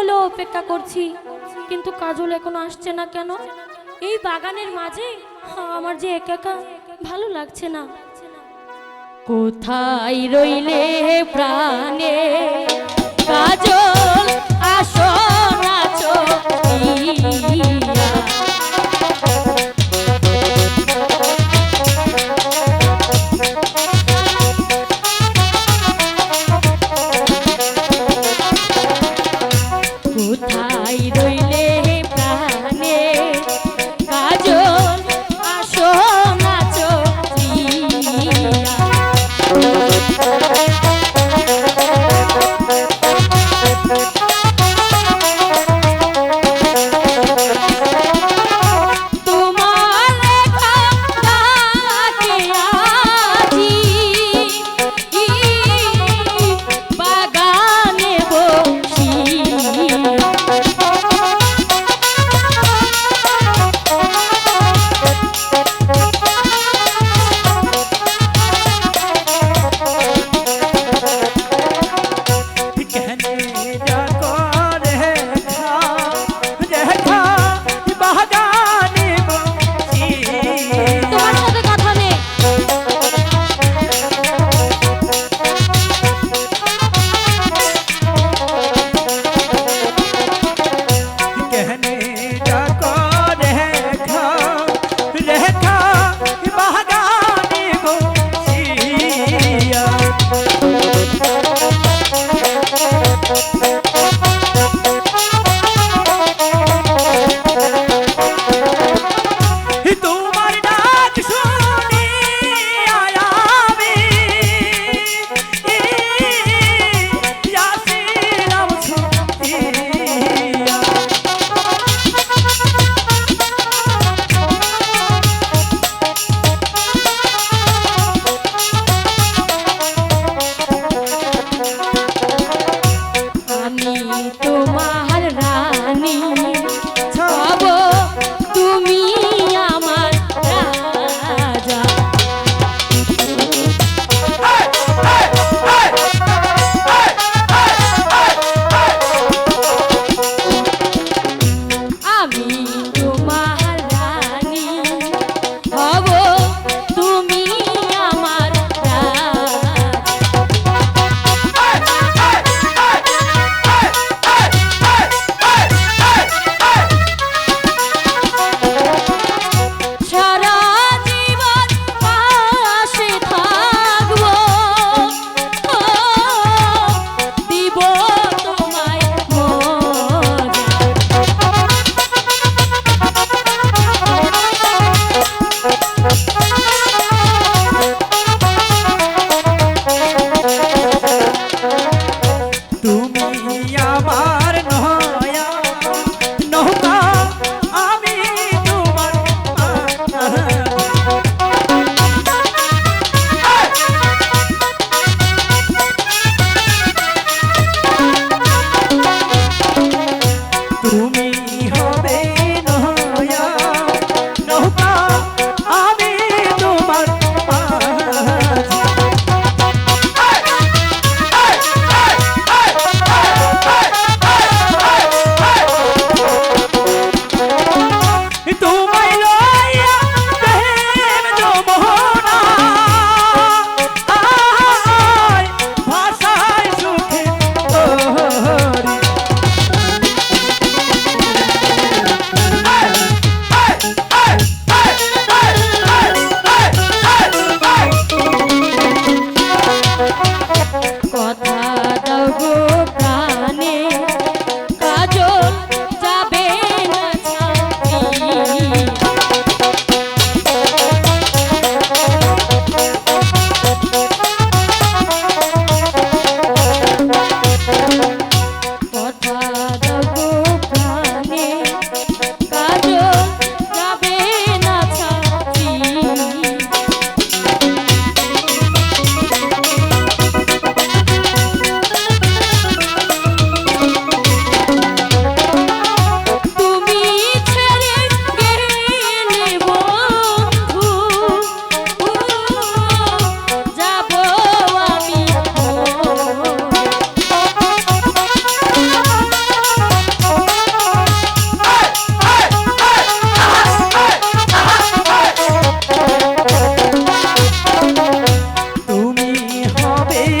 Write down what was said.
হলো অপেক্ষা করছি, কিন্তু কাজল এখনও আসছে না কেন? এই বাগানের মাঝে? আমার যে একা একা ভালো লাগছে না। কোথায় রইলে প্রাণে? তোমার রানী। baby.